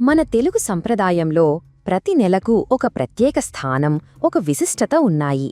మన తెలుగు సంప్రదాయంలో ప్రతి నెలకు ఒక ప్రత్యేక స్థానం ఒక విశిష్టత ఉన్నాయి.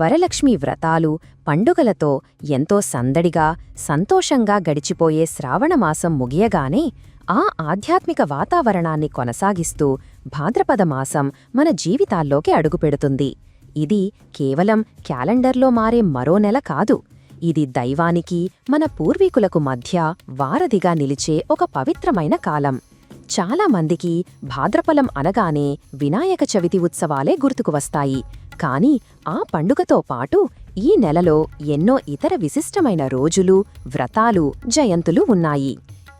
వరలక్ష్మి వ్రతాలు పండుగలతో ఎంతో సందడిగా సంతోషంగా గడిచిపోయే శ్రావణమాసం ముగియగానే ఆ ఆధ్యాత్మిక వాతావరణాన్ని కొనసాగిస్తూ భాద్రపద మాసం మన జీవితాల్లోకి అడుగుపెడుతుంది. ఇది కేవలం క్యాలెండర్లో మారే మరో నెల కాదు. ఇది దైవానికి మన పూర్వీకులకు మధ్య వారధిగా నిలిచే ఒక పవిత్రమైన కాలం. చాలా మందికి భాద్రపలం అనగానే వినాయక చవితి ఉత్సవాలే గుర్తుకు వస్తాయి కాని ఆ పండుగతో పాటు ఈ నెలలో ఎన్నో ఇతర విశిష్టమైన రోజులు వ్రతాలు జయంతులు ఉన్నాయి.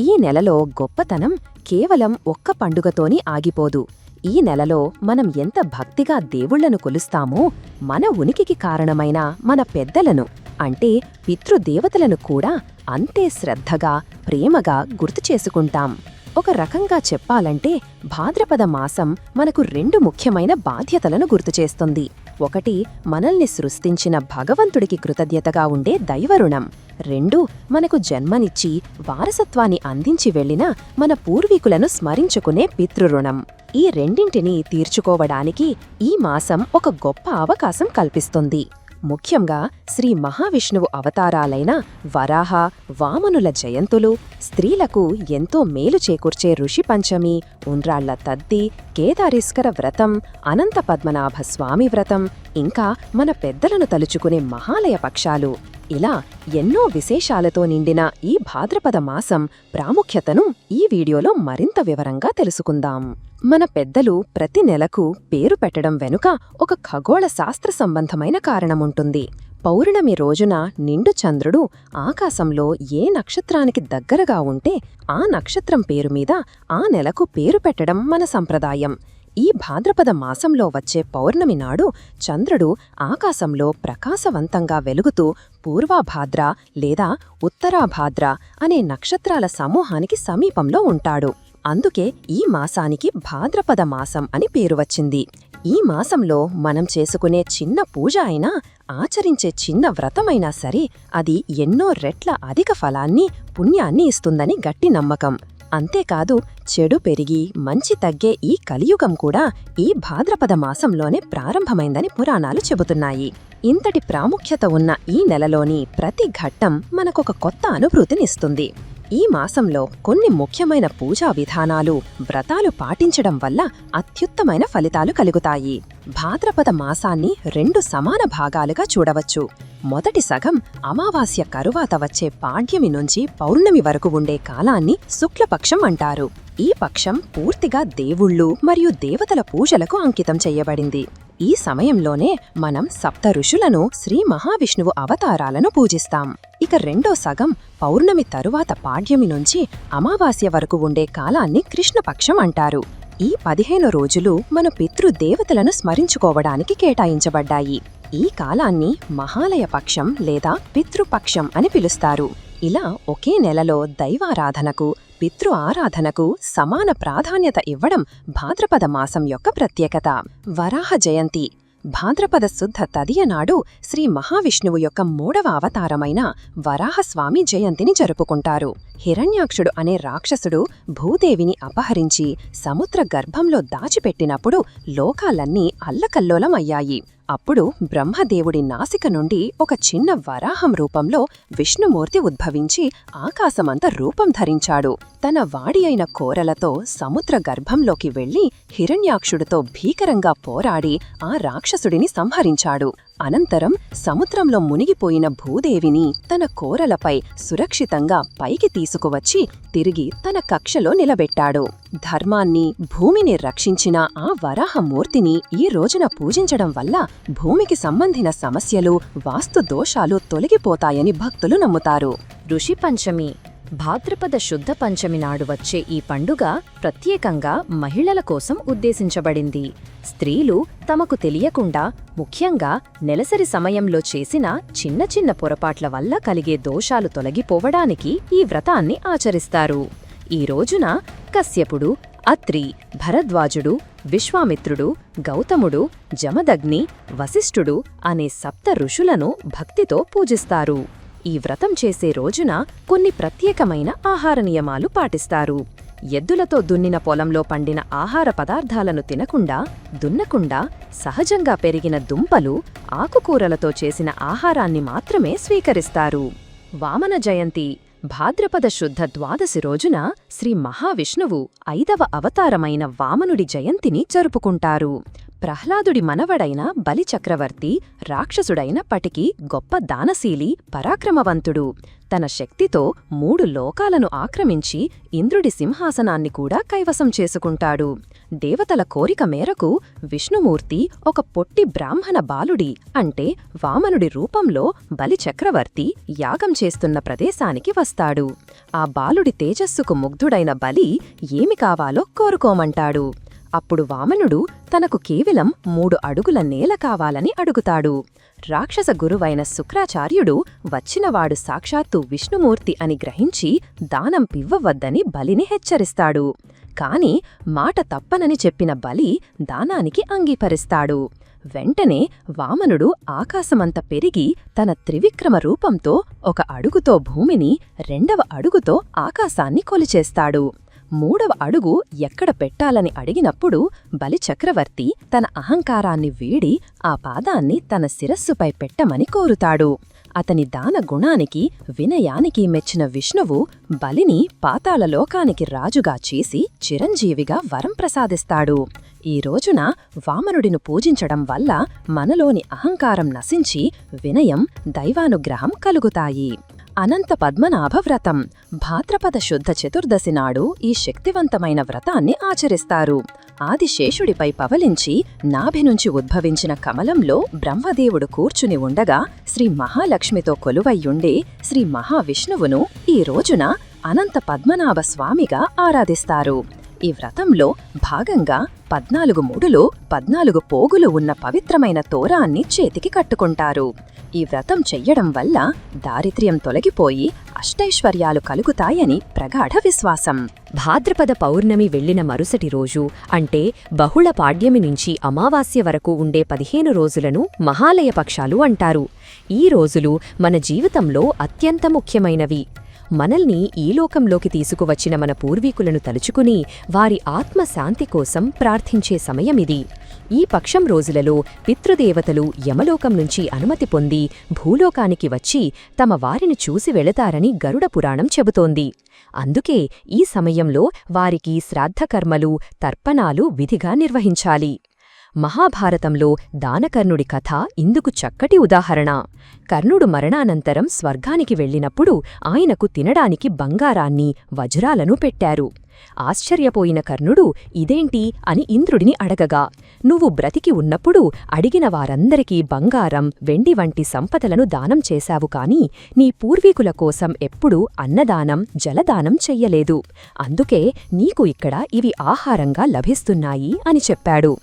ఈ నెలలో గొప్పతనం కేవలం ఒక్క పండుగతోని ఆగిపోదు. ఈ నెలలో మనం ఎంత భక్తిగా దేవుళ్ళను కొలుస్తామో మన ఉనికికి కారణమైన మన పెద్దలను అంటే పితృదేవతలను కూడా అంతే శ్రద్ధగా ప్రేమగా గుర్తు చేసుకుంటాం. ఒక రకంగా చెప్పాలంటే భాద్రపద మాసం మనకు రెండు ముఖ్యమైన బాధ్యతలను గుర్తుచేస్తుంది ఒకటి మనల్ని సృష్టించిన భగవంతుడికి కృతజ్ఞతగా ఉండే దైవరుణం. రెండు మనకు జన్మనిచ్చి వారసత్వాన్ని అందించి వెళ్ళిన మన పూర్వీకులను స్మరించుకునే పితృరుణం. ఈ రెండింటినీ తీర్చుకోవడానికి ఈ మాసం ఒక గొప్ప అవకాశం కల్పిస్తుంది. ముఖ్యంగా శ్రీ మహావిష్ణువు అవతారాలైన వరాహ వామనుల జయంతులు స్త్రీలకు ఎంతో మేలు చేకూర్చే ఋషి పంచమి ఉండ్రాళ్ళ తద్ది కేదారేశ్వర వ్రతం అనంత పద్మనాభ స్వామి వ్రతం ఇంకా మన పెద్దలను తలుచుకునే మహాలయ పక్షాలు. ఇలా ఎన్నో విశేషాలతో నిండిన ఈ భాద్రపద మాసం ప్రాముఖ్యతను ఈ వీడియోలో మరింత వివరంగా తెలుసుకుందాం. మన పెద్దలు ప్రతి నెలకు పేరు పెట్టడం వెనుక ఒక ఖగోళ శాస్త్ర సంబంధమైన కారణముంటుంది. పౌర్ణమి రోజున నిండు చంద్రుడు ఆకాశంలో ఏ నక్షత్రానికి దగ్గరగా ఉంటే ఆ నక్షత్రం పేరు మీద ఆ నెలకు పేరు పెట్టడం మన సంప్రదాయం. ఈ భాద్రపద మాసంలో వచ్చే పౌర్ణమి నాడు చంద్రుడు ఆకాశంలో ప్రకాశవంతంగా వెలుగుతూ పూర్వాభాద్ర లేదా ఉత్తరాభాద్ర అనే నక్షత్రాల సమూహానికి సమీపంలో ఉంటాడు. అందుకే ఈ మాసానికి భాద్రపద మాసం అని పేరు వచ్చింది. ఈ మాసంలో మనం చేసుకునే చిన్న పూజ అయినా ఆచరించే చిన్న వ్రతమైనా సరే అది ఎన్నో రెట్ల అధిక ఫలాన్ని పుణ్యాన్ని ఇస్తుందని గట్టి నమ్మకం. అంతేకాదు చెడు పెరిగి మంచి తగ్గే ఈ కలియుగం కూడా ఈ భాద్రపద మాసంలోనే ప్రారంభమైందని పురాణాలు చెబుతున్నాయి. ఇంతటి ప్రాముఖ్యత ఉన్న ఈ నెలలోని ప్రతి ఘట్టం మనకొక కొత్త అనుభూతినిస్తుంది. ఈ మాసంలో కొన్ని ముఖ్యమైన పూజా విధానాలు వ్రతాలు పాటించడం వల్ల అత్యుత్తమైన ఫలితాలు కలుగుతాయి. భాద్రపద మాసాన్ని రెండు సమాన భాగాలుగా చూడవచ్చు. మొదటి సగం అమావాస్య కరువాత వచ్చే పాడ్యమి నుంచి పౌర్ణమి వరకు ఉండే కాలాన్ని శుక్లపక్షం అంటారు. ఈ పక్షం పూర్తిగా దేవుళ్ళు మరియు దేవతల పూజలకు అంకితం చేయబడింది. ఈ సమయంలోనే మనం సప్త ఋషులను శ్రీ మహావిష్ణువు అవతారాలను పూజిస్తాం. ఇక రెండో సగం పౌర్ణమి తరువాత పాడ్యమి నుంచి అమావాస్య వరకు ఉండే కాలాన్ని కృష్ణపక్షం అంటారు. ఈ పదిహేను రోజులు మన పితృదేవతలను స్మరించుకోవడానికి కేటాయించబడ్డాయి. ఈ కాలాన్ని మహాలయ పక్షం లేదా పితృపక్షం అని పిలుస్తారు. ఇలా ఒకే నెలలో దైవారాధనకు పితృ ఆరాధనకు సమాన ప్రాధాన్యత ఇవ్వడం భాద్రపద మాసం యొక్క ప్రత్యేకత. వరాహ జయంతి. భాద్రపద శుద్ధ తదియనాడు శ్రీ మహావిష్ణువు యొక్క మూడవ అవతారమైన వరాహస్వామి జయంతిని జరుపుకుంటారు. హిరణ్యాక్షుడు అనే రాక్షసుడు భూదేవిని అపహరించి సముద్ర గర్భంలో దాచిపెట్టినప్పుడు లోకాలన్నీ అల్లకల్లోలమయ్యాయి. అప్పుడు బ్రహ్మదేవుడి నాసిక నుండి ఒక చిన్న వరాహం రూపంలో విష్ణుమూర్తి ఉద్భవించి ఆకాశమంత రూపం ధరించాడు. తన వాడి అయిన కోరలతో సముద్ర గర్భంలోకి వెళ్ళి హిరణ్యాక్షుడితో భీకరంగా పోరాడి ఆ రాక్షసుడిని సంహరించాడు. అనంతరం సముద్రంలో మునిగిపోయిన భూదేవిని తన కోరలపై సురక్షితంగా పైకి తీసుకువచ్చి తిరిగి తన కక్షలో నిలబెట్టాడు. ధర్మాన్ని భూమిని రక్షించిన ఆ వరాహమూర్తిని ఈ రోజున పూజించడం వల్ల భూమికి సంబంధిన సమస్యలు వాస్తు దోషాలు తొలగిపోతాయని భక్తులు నమ్ముతారు. ఋషి పంచమి భాద్రపద శుద్ధ పంచమి నాడు వచ్చే ఈ పండుగ ప్రత్యేకంగా మహిళల కోసం ఉద్దేశించబడింది. స్త్రీలు తమకు తెలియకుండా ముఖ్యంగా నెలసరి సమయంలో చేసిన చిన్న చిన్న పొరపాట్ల వల్ల కలిగే దోషాలు తొలగిపోవడానికి ఈ వ్రతాన్ని ఆచరిస్తారు. ఈ రోజున కశ్యపుడు అత్రి భరద్వాజుడు విశ్వామిత్రుడు గౌతముడు జమదగ్ని వశిష్ఠుడు అనే సప్త ఋషులను భక్తితో పూజిస్తారు. ఈ వ్రతం చేసే రోజున కొన్ని ప్రత్యేకమైన ఆహార నియమాలు పాటిస్తారు. ఎద్దులతో దున్నిన పొలంలో పండిన ఆహార పదార్థాలను తినకుండా దున్నకుండా సహజంగా పెరిగిన దుంపలు ఆకుకూరలతో చేసిన ఆహారాన్ని మాత్రమే స్వీకరిస్తారు. వామన జయంతి భాద్రపద శుద్ధ ద్వాదశి రోజున శ్రీ మహావిష్ణువు ఐదవ అవతారమైన వామనుడి జయంతిని జరుపుకుంటారు. ప్రహ్లాదుడి మనవడైన బలిచక్రవర్తి రాక్షసుడైనప్పటికీ గొప్ప దానశీలి పరాక్రమవంతుడు. తన శక్తితో మూడు లోకాలను ఆక్రమించి ఇంద్రుడి సింహాసనాన్ని కూడా కైవసం చేసుకుంటాడు. దేవతల కోరిక మేరకు విష్ణుమూర్తి ఒక పొట్టి బ్రాహ్మణ బాలుడి అంటే వామనుడి రూపంలో బలిచక్రవర్తి యాగం చేస్తున్న ప్రదేశానికి వస్తాడు. ఆ బాలుడి తేజస్సుకు ముగ్ధుడైన బలి ఏమి కావాలో కోరుకోమంటాడు. అప్పుడు వామనుడు తనకు కేవలం మూడు అడుగుల నేల కావాలని అడుగుతాడు. రాక్షస గురువైన శుక్రాచార్యుడు వచ్చినవాడు సాక్షాత్తు విష్ణుమూర్తి అని గ్రహించి దానం పివ్వవద్దని బలిని హెచ్చరిస్తాడు. కాని మాట తప్పనని చెప్పిన బలి దానానికి అంగీకరిస్తాడు. వెంటనే వామనుడు ఆకాశమంత పెరిగి తన త్రివిక్రమ రూపంతో ఒక అడుగుతో భూమిని రెండవ అడుగుతో ఆకాశాన్ని కొలిచేస్తాడు. మూడవ అడుగు ఎక్కడ పెట్టాలని అడిగినప్పుడు బలిచక్రవర్తి తన అహంకారాన్ని వీడి ఆ పాదాన్ని తన శిరస్సుపై పెట్టమని కోరుతాడు. అతని దాన గుణానికి వినయానికి మెచ్చిన విష్ణువు బలిని పాతాళలోకానికి రాజుగా చేసి చిరంజీవిగా వరం ప్రసాదిస్తాడు. ఈ రోజున వామనుడిని పూజించడం వల్ల మనలోని అహంకారం నశించి వినయం దైవానుగ్రహం కలుగుతాయి. అనంత పద్మనాభ వ్రతం భాద్రపద శుద్ధ చతుర్దశి నాడు ఈ శక్తివంతమైన వ్రతాన్ని ఆచరిస్తారు. ఆదిశేషుడిపై పవలించి నాభి నుంచి ఉద్భవించిన కమలంలో బ్రహ్మదేవుడు కూర్చుని ఉండగా శ్రీ మహాలక్ష్మితో కొలువయ్యుండే శ్రీ మహావిష్ణువును ఈ రోజున అనంత పద్మనాభ స్వామిగా ఆరాధిస్తారు. ఈ వ్రతంలో భాగంగా పద్నాలుగు మూడులో పద్నాలుగు పోగులు ఉన్న పవిత్రమైన తోరాన్ని చేతికి కట్టుకుంటారు. ఈ వ్రతం చెయ్యడం వల్ల దారిద్ర్యం తొలగిపోయి అష్టైశ్వర్యాలు కలుగుతాయని ప్రగాఢ విశ్వాసం. భాద్రపద పౌర్ణమి వెళ్ళిన మరుసటి రోజు అంటే బహుళ పాడ్యమి నుంచి అమావాస్య వరకు ఉండే పదిహేను రోజులను మహాలయ పక్షాలు అంటారు. ఈ రోజులు మన జీవితంలో అత్యంత ముఖ్యమైనవి. మనల్ని ఈ లోకంలోకి తీసుకువచ్చిన మన పూర్వీకులను తలుచుకుని వారి ఆత్మశాంతి కోసం ప్రార్థించే సమయమిది ఈ పక్షం రోజులలో పితృదేవతలు యమలోకం నుంచి అనుమతి పొంది భూలోకానికి వచ్చి తమ వారిని చూసి వెళతారని గరుడ పురాణం చెబుతోంది. అందుకే ఈ సమయంలో వారికి శ్రాద్ధకర్మలు తర్పణాలు విధిగా నిర్వహించాలి. మహాభారతంలో దానకర్ణుడి కథ ఇందుకు చక్కటి ఉదాహరణ. కర్ణుడు మరణానంతరం స్వర్గానికి వెళ్ళినప్పుడు ఆయనకు తినడానికి బంగారాన్ని వజ్రాలను పెట్టారు. ఆశ్చర్యపోయిన కర్ణుడు ఇదేంటి? అని ఇంద్రుడిని అడగగా నువ్వు బ్రతికి ఉన్నప్పుడు అడిగిన వారందరికీ బంగారం వెండి వంటి సంపదలను దానం చేశావు కాని నీ పూర్వీకుల కోసం ఎప్పుడూ అన్నదానం జలదానం చెయ్యలేదు. అందుకే నీకు ఇక్కడ ఇవి ఆహారంగా లభిస్తున్నాయి అని చెప్పాడు.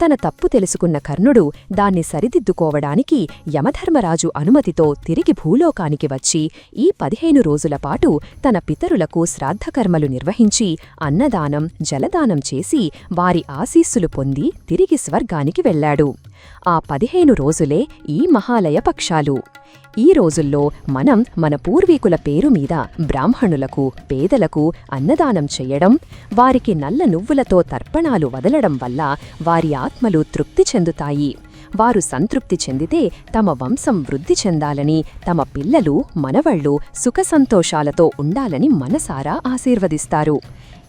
తన తప్పు తెలుసుకున్న కర్ణుడు దాన్ని సరిదిద్దుకోవడానికి యమధర్మరాజు అనుమతితో తిరిగి భూలోకానికి వచ్చి ఈ పదిహేను రోజులపాటు తన పితరులకు శ్రాద్ధకర్మలు నిర్వహించి అన్నదానం జలదానం చేసి వారి ఆశీస్సులు పొంది తిరిగి స్వర్గానికి వెళ్ళాడు ఆ పదిహేను రోజులే ఈ మహాలయ పక్షాలు. ఈ రోజుల్లో మనం మన పూర్వీకుల పేరు మీద బ్రాహ్మణులకు పేదలకు అన్నదానం చెయ్యడం వారికి నల్ల నువ్వులతో తర్పణాలు వదలడం వల్ల వారి ఆత్మలు తృప్తి చెందుతాయి. వారు సంతృప్తి చెందితే తమ వంశం వృద్ధి చెందాలని తమ పిల్లలు మనవళ్ళు సుఖసంతోషాలతో ఉండాలని మనసారా ఆశీర్వదిస్తారు.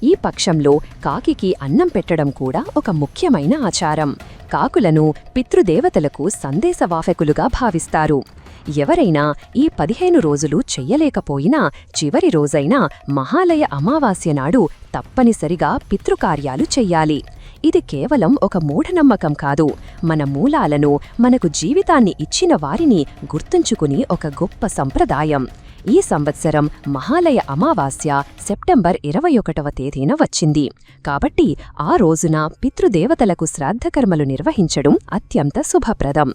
ఈ పక్షంలో కాకికి అన్నం పెట్టడం కూడా ఒక ముఖ్యమైన ఆచారం. కాకులను పితృదేవతలకు సందేశవాహకులుగా భావిస్తారు. ఎవరైనా ఈ పదిహేను రోజులు చెయ్యలేకపోయినా చివరి రోజైన మహాలయ అమావాస్య నాడు తప్పనిసరిగా పితృకార్యాలు చెయ్యాలి. ఇది కేవలం ఒక మూఢనమ్మకం కాదు. మన మూలాలను మనకు జీవితాన్ని ఇచ్చిన వారిని గుర్తుంచుకుని ఒక గొప్ప సంప్రదాయం. ఈ సంవత్సరం మహాలయ అమావాస్య సెప్టెంబర్ ఇరవై ఒకటవ తేదీన వచ్చింది. కాబట్టి ఆ రోజున పితృదేవతలకు శ్రాద్ధకర్మలు నిర్వహించడం అత్యంత శుభప్రదం.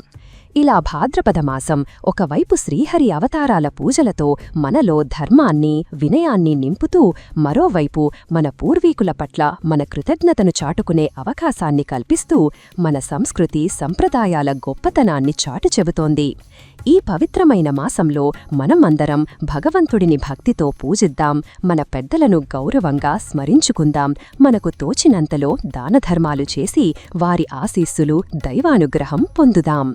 ఇలా భాద్రపద మాసం ఒకవైపు శ్రీహరి అవతారాల పూజలతో మనలో ధర్మాన్ని వినయాన్ని నింపుతూ మరోవైపు మన పూర్వీకుల పట్ల మన కృతజ్ఞతను చాటుకునే అవకాశాన్ని కల్పిస్తూ మన సంస్కృతి సంప్రదాయాల గొప్పతనాన్ని చాటు చెబుతోంది. ఈ పవిత్రమైన మాసంలో మనమందరం భగవంతుడిని భక్తితో పూజిద్దాం మన పెద్దలను గౌరవంగా స్మరించుకుందాం మనకు తోచినంతలో దానధర్మాలు చేసి వారి ఆశీస్సులు దైవానుగ్రహం పొందుదాం.